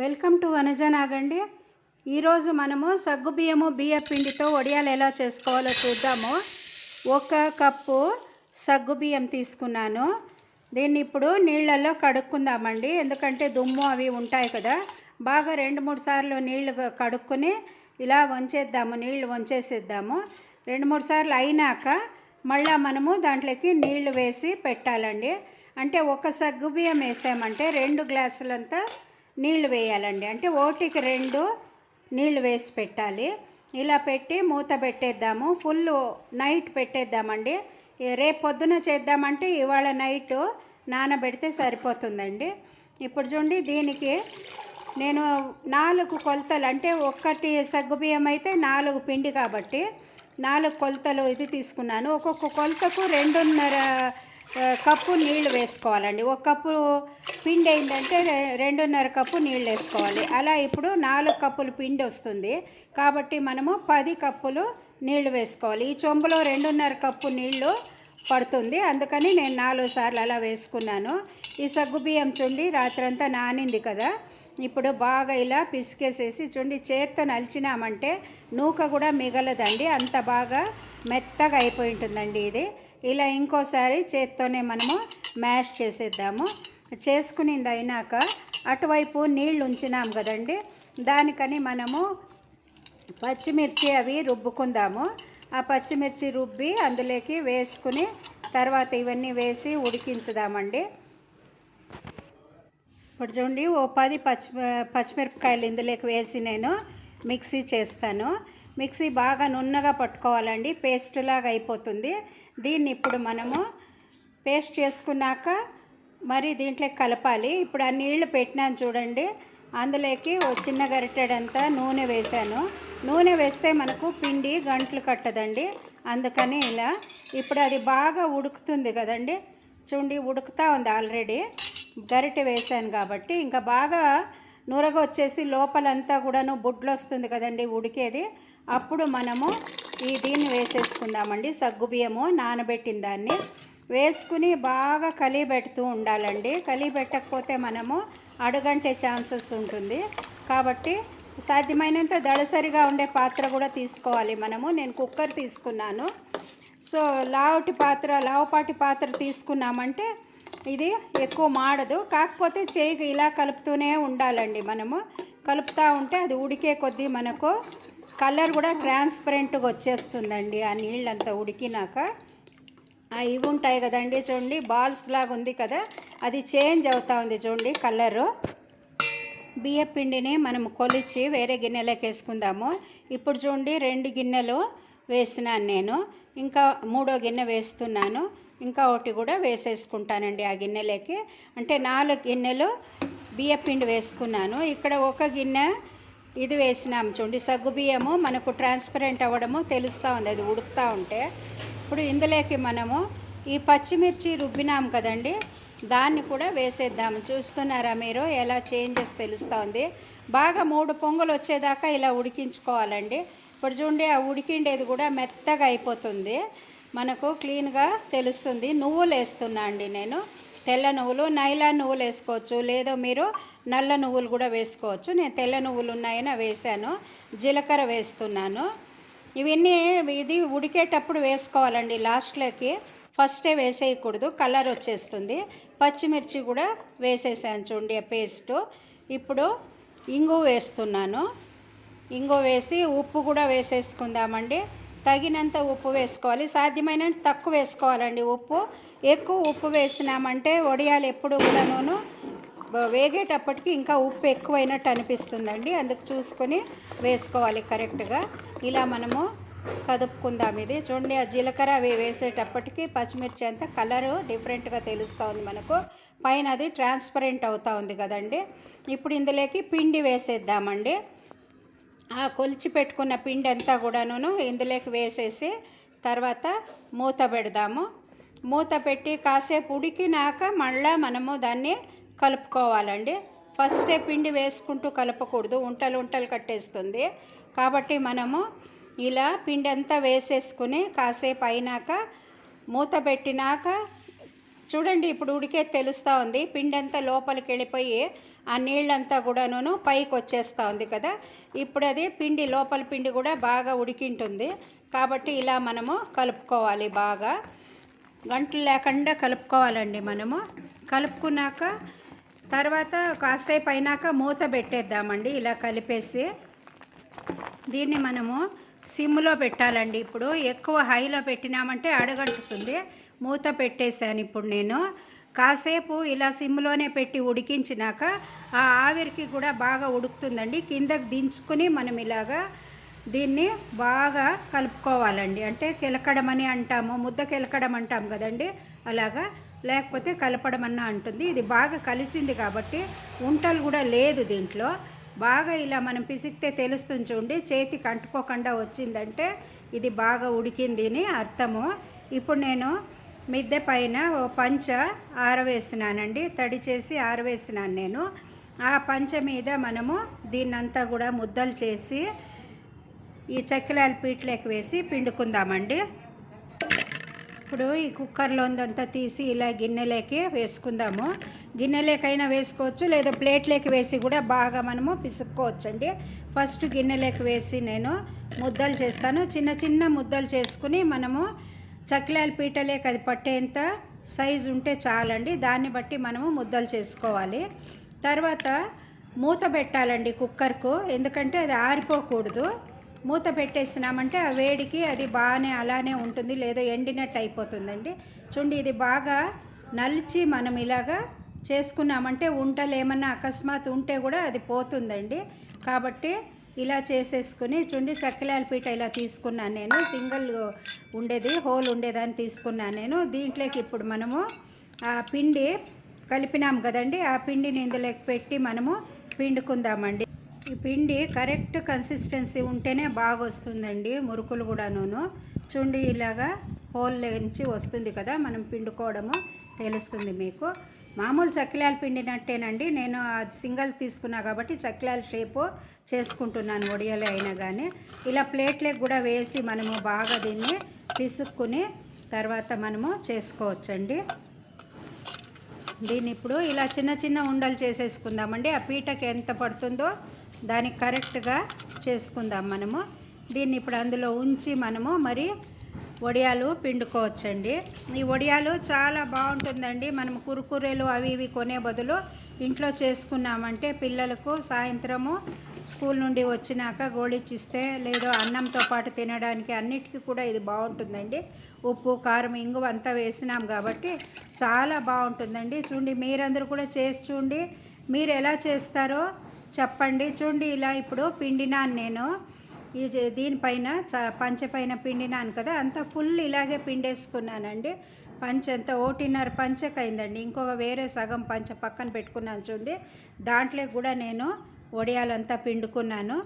Welcome to వనజనాగండి ఈరోజు మనము సగ్గుబియ్యము బియ్య పిండితో వడియాలు ఎలా చేసుకోవాలో చూద్దాము. ఒక కప్పు సగ్గుబియ్యం తీసుకున్నాను. దీన్ని ఇప్పుడు నీళ్ళల్లో కడుక్కుందామండి. ఎందుకంటే దుమ్ము అవి ఉంటాయి కదా. బాగా రెండు మూడు సార్లు నీళ్ళు కడుక్కుని ఇలా వంచేద్దాము నీళ్ళు వంచేసేద్దాము. రెండు మూడు సార్లు అయినాక మళ్ళీ మనము దాంట్లోకి నీళ్ళు వేసి పెట్టాలండి. అంటే ఒక సగ్గుబియ్యం వేసామంటే రెండు గ్లాసులంతా నీళ్ళు వేయాలండి. అంటే ఓటికి రెండు నీళ్ళు వేసి పెట్టాలి. ఇలా పెట్టి మూత పెట్టేద్దాము. Full night పెట్టేద్దామండి. రేపు పొద్దున చేద్దామంటే ఇవాళ నైట్ నానబెడితే సరిపోతుందండి. ఇప్పుడు చూడండి దీనికి నేను నాలుగు కొలతలు అంటే ఒక్కటి సగ్గుబియ్యం అయితే నాలుగు పిండి కాబట్టి నాలుగు కొలతలు ఇది తీసుకున్నాను. ఒక్కొక్క కొలతకు రెండున్నర కప్పు నీళ్ళు వేసుకోవాలండి. ఒక కప్పు పిండి అయిందంటే రెండున్నర కప్పు నీళ్ళు వేసుకోవాలి. అలా ఇప్పుడు నాలుగు కప్పులు పిండి వస్తుంది. కాబట్టి మనము పది కప్పులు నీళ్ళు వేసుకోవాలి. ఈ చెంబులో రెండున్నర కప్పు నీళ్ళు పడుతుంది. అందుకని నేను నాలుగు సార్లు అలా వేసుకున్నాను. ఈ సగ్గుబియ్యం చుండి రాత్రంతా నానింది కదా. ఇప్పుడు బాగా ఇలా పిసికేసేసి చుండి చేత్తో నలిచినామంటే నూక కూడా మిగలదండి. అంత బాగా మెత్తగా అయిపోయి ఉంటుందండి ఇది. ఇలా ఇంకోసారి చేత్తోనే మనము మ్యాష్ చేసేద్దాము. చేసుకునింది అయినాక అటువైపు నీళ్ళు ఉంచినాం కదండి. దానికని మనము పచ్చిమిర్చి అవి రుబ్బుకుందాము. ఆ పచ్చిమిర్చి రుబ్బి అందులోకి వేసుకుని తర్వాత ఇవన్నీ వేసి ఉడికించుదామండి. ఇప్పుడు చూడండి ఓ పది పచ్చి పచ్చిమిరపకాయలు ఇందులోకి వేసి నేను మిక్సీ చేస్తాను. మిక్సీ బాగా నున్నగా పట్టుకోవాలండి పేస్ట్ లాగా అయిపోతుంది. దీన్ని ఇప్పుడు మనము పేస్ట్ చేసుకున్నాక మరి దీంట్లో కలపాలి. ఇప్పుడు ఆ నీళ్ళు పెట్టినాను చూడండి. అందులోకి ఓ చిన్న గరిటెడంతా నూనె వేశాను. నూనె వేస్తే మనకు పిండి గంటలు కట్టదండి. అందుకని ఇలా ఇప్పుడు అది బాగా ఉడుకుతుంది కదండి. చూడండి ఉడుకుతూ ఉంది ఆల్రెడీ. గరిటె వేసాను కాబట్టి ఇంకా బాగా నురగ వచ్చేసి లోపలంతా కూడాను బుడ్లు వస్తుంది కదండి ఉడికేది. అప్పుడు మనము ఈ దీన్ని వేసేసుకుందామండి. సగ్గుబియ్యము నానబెట్టిన దాన్ని వేసుకుని బాగా కలిపెడుతూ ఉండాలండి. కలిపెట్టకపోతే మనము అడుగంటే ఛాన్సెస్ ఉంటుంది. కాబట్టి సాధ్యమైనంత దళసరిగా ఉండే పాత్ర కూడా తీసుకోవాలి మనము. నేను కుక్కర్ తీసుకున్నాను. సో లావుటి పాత్ర లావుపాటి పాత్ర తీసుకున్నామంటే ఇది ఎక్కువ మాడదు. కాకపోతే చేయి ఇలా కలుపుతూనే ఉండాలండి మనము. కలుపుతూ ఉంటే అది ఉడికే కొద్దీ మనకు కలర్ కూడా ట్రాన్స్పరెంట్గా వచ్చేస్తుందండి. ఆ నీళ్ళంతా ఉడికినాక. ఇవి ఉంటాయి కదండి చూడండి బాల్స్ లాగా ఉంది కదా అది చేంజ్ అవుతూ ఉంది చూడండి కలరు. బియ్య పిండిని మనం కొలిచి వేరే గిన్నెలోకి వేసుకుందాము. ఇప్పుడు చూడండి రెండు గిన్నెలు వేసినాను నేను. ఇంకా మూడో గిన్నె వేస్తున్నాను. ఇంకా ఒకటి కూడా వేసేసుకుంటానండి ఆ గిన్నెలోకి. అంటే నాలుగు గిన్నెలు బియ్య పిండి వేసుకున్నాను. ఇక్కడ ఒక గిన్నె ఇది వేసినాం చూడండి. సగ్గు బియ్యము మనకు ట్రాన్స్పరెంట్ అవ్వడము తెలుస్తూ ఉంది. అది ఉడుకుతూ ఉంటే. ఇప్పుడు ఇందులోకి మనము ఈ పచ్చిమిర్చి రుబ్బినాం కదండి. దాన్ని కూడా వేసేద్దాము చూస్తున్నారా మీరు? ఎలా చేంజెస్ తెలుస్తూ ఉంది. బాగా మూడు పొంగులు వచ్చేదాకా ఇలా ఉడికించుకోవాలండి. ఇప్పుడు చూడండి ఆ ఉడికిండేది కూడా మెత్తగా అయిపోతుంది. మనకు క్లీన్గా తెలుస్తుంది. నువ్వులు వేస్తున్నా అండి నేను. తెల్ల నువ్వులు నైలాన్ నువ్వులు వేసుకోవచ్చు. లేదో మీరు నల్ల నువ్వులు కూడా వేసుకోవచ్చు. నేను తెల్ల నువ్వులు ఉన్నాయని వేశాను. వేసాను జీలకర్ర వేస్తున్నాను. ఇవన్నీ ఇది ఉడికేటప్పుడు వేసుకోవాలండి లాస్ట్లోకి. ఫస్టే వేసేయకూడదు. కలర్ వచ్చేస్తుంది. పచ్చిమిర్చి కూడా వేసేసాను చూడండి ఆ పేస్టు. ఇప్పుడు ఇంగు వేస్తున్నాను. ఇంగు వేసి ఉప్పు కూడా వేసేసుకుందామండి. తగినంత ఉప్పు వేసుకోవాలి. సాధ్యమైన తక్కువ వేసుకోవాలండి ఉప్పు. ఎక్కువ ఉప్పు వేసినామంటే వడియాలు ఎప్పుడు కూడాను వేగేటప్పటికి ఇంకా ఉప్పు ఎక్కువైనట్టు అనిపిస్తుందండి. అందుకు చూసుకొని వేసుకోవాలి కరెక్ట్గా. ఇలా మనము కదుపుకుందాం ఇది. చూడండి ఆ జీలకర్ర అవి వేసేటప్పటికి పచ్చిమిర్చి అంతా కలరు డిఫరెంట్గా తెలుస్తూ ఉంది మనకు. పైన అది ట్రాన్స్పరెంట్ అవుతూ ఉంది కదండి. ఇప్పుడు ఇందులోకి పిండి వేసేద్దామండి. ఆ కొలిచి పెట్టుకున్న పిండి అంతా కూడాను ఇందులోకి వేసేసి తర్వాత మూత పెడదాము. మూత పెట్టి కాసేపు ఉడికినాక మళ్ళా మనము దాన్ని కలుపుకోవాలండి. ఫస్టే పిండి వేసుకుంటూ కలపకూడదు ఉంటలు ఉంటలు కట్టేస్తుంది. కాబట్టి మనము ఇలా పిండి అంతా వేసేసుకుని కాసేపు అయినాక మూత పెట్టినాక చూడండి ఇప్పుడు ఉడికే తెలుస్తూ ఉంది. పిండి అంతా లోపలికి వెళ్ళిపోయి ఆ నీళ్ళంతా కూడాను పైకి వచ్చేస్తూ ఉంది కదా. ఇప్పుడు అది పిండి లోపల పిండి కూడా బాగా ఉడికింటుంది. కాబట్టి ఇలా మనము కలుపుకోవాలి బాగా. గంటలు లేకుండా కలుపుకోవాలండి మనము. కలుపుకున్నాక తర్వాత కాసేపు అయినాక మూత పెట్టేద్దామండి ఇలా కలిపేసి. దీన్ని మనము సిమ్లో పెట్టాలండి ఇప్పుడు. ఎక్కువ హైలో పెట్టినామంటే అడగంటుతుంది. మూత పెట్టేశాను ఇప్పుడు నేను. కాసేపు ఇలా సిమ్లోనే పెట్టి ఉడికించినాక ఆ ఆవిరికి కూడా బాగా ఉడుకుతుందండి. కిందకి దించుకుని మనం ఇలాగా దీన్ని బాగా కలుపుకోవాలండి. అంటే కిలకడం అని అంటాము ముద్ద కిలకడం అంటాం కదండి. అలాగా లేకపోతే కలపడం అన్న అంటుంది. ఇది బాగా కలిసింది కాబట్టి ఉంటలు కూడా లేదు దీంట్లో. బాగా ఇలా మనం పిసికితే తెలుస్తుంది చూడండి. చేతికి అంటుకోకుండా వచ్చిందంటే ఇది బాగా ఉడికింది అని అర్థము. ఇప్పుడు నేను మిద్దె పైన ఓ పంచ ఆరవేసినానండి. తడి చేసి ఆరవేసినాను నేను. ఆ పంచ మీద మనము దీన్నంతా కూడా ముద్దలు చేసి ఈ చెక్కలాల పీట్లోకి వేసి పిండుకుందామండి. ఇప్పుడు ఈ కుక్కర్లోందంతా తీసి ఇలా గిన్నెలోకి వేసుకుందాము. గిన్నెలేకైనా వేసుకోవచ్చు లేదా ప్లేట్లోకి వేసి కూడా బాగా మనము పిసుక్కోవచ్చండి. ఫస్ట్ గిన్నెలోకి వేసి నేను ముద్దలు చేస్తాను. చిన్న చిన్న ముద్దలు చేసుకుని మనము చక్లాల పీటలేక అది పట్టేంత సైజు ఉంటే చాలండి. దాన్ని బట్టి మనము ముద్దలు చేసుకోవాలి. తర్వాత మూత పెట్టాలండి కుక్కర్కు ఎందుకంటే అది ఆరిపోకూడదు. మూత పెట్టేసినామంటే ఆ వేడికి అది బాగానే అలానే ఉంటుంది లేదా ఎండినట్టు అయిపోతుందండి. చూడండి ఇది బాగా నలిచి మనం ఇలాగా చేసుకున్నామంటే ఉంటలు ఏమన్నా అకస్మాత్ ఉంటే కూడా అది పోతుందండి. కాబట్టి ఇలా చేసేసుకుని చూడండి చక్కెలాల పీట ఇలా తీసుకున్నాను నేను. సింగిల్ ఉండేది హోల్ ఉండేదాన్ని తీసుకున్నాను నేను. దీంట్లోకి ఇప్పుడు మనము ఆ పిండి కలిపినాం కదండి ఆ పిండిని ఇందులోకి పెట్టి మనము పిండుకుందామండి. ఈ పిండి కరెక్ట్ కన్సిస్టెన్సీ ఉంటేనే బాగా వస్తుందండి మురుకులు కూడాను చూండి ఇలాగా హోల్ నుంచి వస్తుంది కదా మనం పిండుకోవడము తెలుస్తుంది మీకు. మామూలు చక్కిలాల పిండినట్టేనండి. నేను అది సింగల్ తీసుకున్నా కాబట్టి చక్కిలాల షేపు చేసుకుంటున్నాను ఒడియాలు అయినా కానీ ఇలా ప్లేట్లకు కూడా వేసి మనము బాగా దీన్ని పిసుక్కుని తర్వాత మనము చేసుకోవచ్చండి. దీన్ని ఇప్పుడు ఇలా చిన్న చిన్న ఉండలు చేసేసుకుందామండి. ఆ పీటకి ఎంత పడుతుందో దానికి కరెక్ట్గా చేసుకుందాం మనము. దీన్ని ఇప్పుడు అందులో ఉంచి మనము మరి వడియాలు పిండుకోవచ్చండి. ఈ వడియాలు చాలా బాగుంటుందండి. మనం కురుకురేలు అవి ఇవి కొనే బదులు ఇంట్లో చేసుకున్నామంటే పిల్లలకు సాయంత్రము స్కూల్ నుండి వచ్చినాక గోళిచ్చిస్తే లేదో అన్నంతో పాటు తినడానికి అన్నిటికీ కూడా ఇది బాగుంటుందండి. ఉప్పు కారం ఇంగు అంతా వేసినాం కాబట్టి చాలా బాగుంటుందండి. చూడండి మీరందరూ కూడా చేసి చూడండి. మీరు ఎలా చేస్తారో చెప్పండి. చూడండి ఇలా ఇప్పుడు పిండినాను నేను. ఈ దీనిపైన చ పంచ పైన పిండినాను కదా అంతా ఫుల్ ఇలాగే పిండేసుకున్నానండి. పంచ అంతా ఒకటిన్నర పంచకైందండి. ఇంకొక వేరే సగం పంచ పక్కన పెట్టుకున్నాను చూడండి. దాంట్లో కూడా నేను వడియాలంతా పిండుకున్నాను.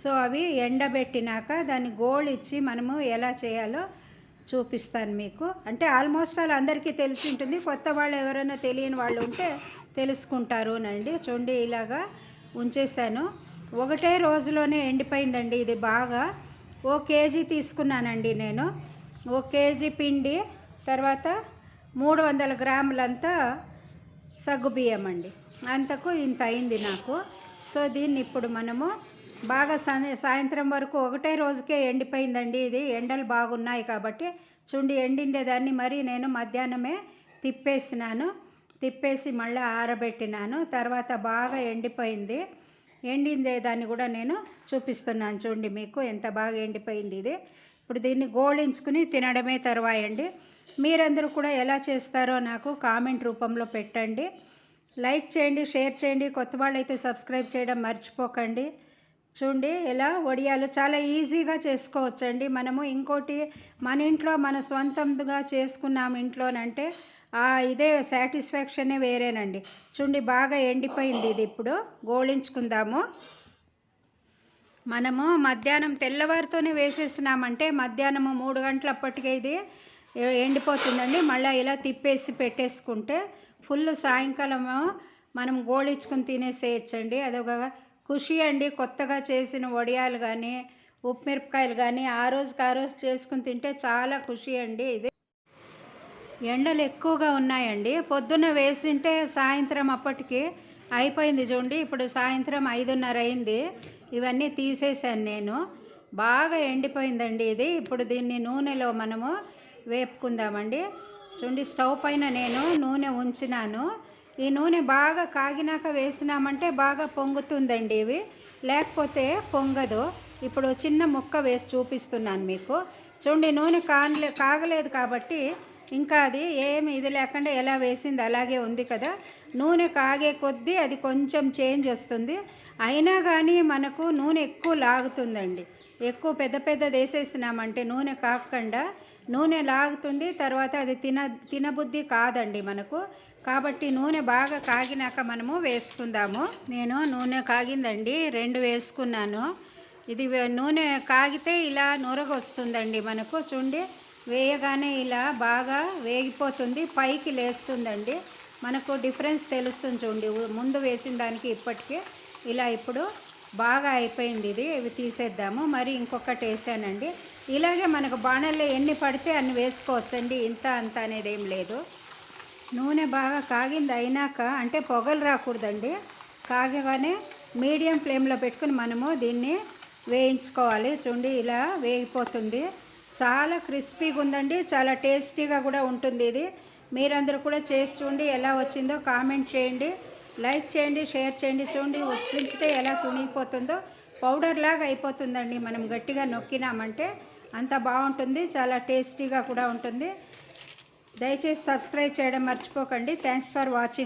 సో అవి ఎండబెట్టినాక దాన్ని గోల్ ఇచ్చి మనము ఎలా చేయాలో చూపిస్తాను మీకు. అంటే ఆల్మోస్ట్ ఆల్ అందరికీ తెలిసి ఉంటుంది. కొత్త వాళ్ళు ఎవరైనా తెలియని వాళ్ళు ఉంటే తెలుసుకుంటారు నండి చూడండి ఇలాగా ఉంచేసాను ఒకటే రోజులోనే ఎండిపోయిందండి ఇది బాగా. ఓ కేజీ తీసుకున్నానండి నేను. ఓ కేజీ పిండి తర్వాత మూడు వందల గ్రాములంతా సగ్గుబియ్యం అండి. అంతకు ఇంత అయింది నాకు. సో దీన్ని ఇప్పుడు మనము బాగా సాయంత్రం వరకు ఒకటే రోజుకే ఎండిపోయిందండి ఇది. ఎండలు బాగున్నాయి కాబట్టి చుండి ఎండిండేదాన్ని మరి నేను మధ్యాహ్నమే తిప్పేసినాను. తిప్పేసి మళ్ళీ ఆరబెట్టినాను. తర్వాత బాగా ఎండిపోయింది. ఎండిందే దాన్ని కూడా నేను చూపిస్తున్నాను చూడండి మీకు ఎంత బాగా ఎండిపోయింది ఇది. ఇప్పుడు దీన్ని గోళించుకుని తినడమే తర్వాయండి. మీరందరూ కూడా ఎలా చేస్తారో నాకు కామెంట్ రూపంలో పెట్టండి. లైక్ చేయండి షేర్ చేయండి. కొత్త వాళ్ళు అయితే సబ్స్క్రైబ్ చేయడం మర్చిపోకండి. చూడండి ఎలా వడియాలు చాలా ఈజీగా చేసుకోవచ్చండి. మనము ఇంకోటి మన ఇంట్లో మన సొంతంగా చేసుకున్నాం ఇంట్లోనంటే ఇదే సాటిస్ఫాక్షనే వేరేనండి. చూడండి బాగా ఎండిపోయింది ఇది ఇప్పుడు. గోళించుకుందాము. మనము మధ్యాహ్నం తెల్లవారితోనే వేసేసినామంటే మధ్యాహ్నము మూడు గంటలప్పటికే ఇది ఎండిపోతుందండి. మళ్ళీ ఇలా తిప్పేసి పెట్టేసుకుంటే ఫుల్ సాయంకాలము మనం గోళించుకుని తినేసేయచ్చండి. అదొక ఖుషి అండి. కొత్తగా చేసిన వడియాలు కానీ ఉప్పు మిరపకాయలు కానీ ఆ రోజుకి ఆ రోజు చేసుకుని తింటే చాలా ఖుషి అండి ఇది. ఎండలు ఎక్కువగా ఉన్నాయండి. పొద్దున్న వేసింటే సాయంత్రం అప్పటికి అయిపోయింది చూడండి. ఇప్పుడు సాయంత్రం ఐదున్నర అయింది. ఇవన్నీ తీసేసాను నేను. బాగా ఎండిపోయిందండి ఇది. ఇప్పుడు దీన్ని నూనెలో మనము వేపుకుందామండి. చూడండి స్టవ్ పైన నేను నూనె ఉంచినాను. ఈ నూనె బాగా కాగినాక వేసినామంటే బాగా పొంగుతుందండి ఇవి. లేకపోతే పొంగదు. ఇప్పుడు చిన్న ముక్క వేసి చూపిస్తున్నాను మీకు. చూడండి నూనె కాగలే కాగలేదు కాబట్టి ఇంకా అది ఏమి ఇది లేకుండా ఎలా వేసింది అలాగే ఉంది కదా. నూనె కాగే కొద్దీ అది కొంచెం చేంజ్ వస్తుంది. అయినా కానీ మనకు నూనె ఎక్కువ లాగుతుందండి. ఎక్కువ పెద్ద పెద్ద వేసేసినామంటే నూనె కాకుండా నూనె లాగుతుంది తర్వాత అది తిన తినబుద్ధి కాదండి మనకు. కాబట్టి నూనె బాగా కాగినాక మనము వేసుకుందాము. నేను నూనె కాగిందండి రెండు వేసుకున్నాను. ఇది నూనె కాగితే ఇలా నొరగ వస్తుందండి మనకు. చూడండి వేయగానే ఇలా బాగా వేగిపోతుంది పైకి లేస్తుందండి. మనకు డిఫరెన్స్ తెలుస్తుంది చూడండి. ముందు వేసిన దానికి ఇప్పటికీ ఇలా ఇప్పుడు బాగా అయిపోయింది ఇది. ఇవి తీసేద్దాము. మరి ఇంకొకటి వేసానండి. ఇలాగే మనకు బాణల్లో ఎన్ని పడితే అన్ని వేసుకోవచ్చండి. ఇంత అంత అనేది ఏం లేదు. నూనె బాగా కాగింది అయినాక అంటే పొగలు రాకూడదండి. కాగగానే మీడియం ఫ్లేమ్లో పెట్టుకుని మనము దీన్ని వేయించుకోవాలి. చూడండి ఇలా వేగిపోతుంది. చాలా క్రిస్పీగా ఉందండి చాలా టేస్టీగా కూడా ఉంటుంది ఇది. మీరందరూ కూడా చేసి చూడండి ఎలా వచ్చిందో కామెంట్ చేయండి లైక్ చేయండి షేర్ చేయండి. చూడండి ఉప్పించితే ఎలా తునిగిపోతుందో పౌడర్ లాగా అయిపోతుందండి. మనం గట్టిగా నొక్కినామంటే అంత బాగుంటుంది చాలా టేస్టీగా కూడా ఉంటుంది. దయచేసి సబ్స్క్రైబ్ చేయడం మర్చిపోకండి. Thanks for watching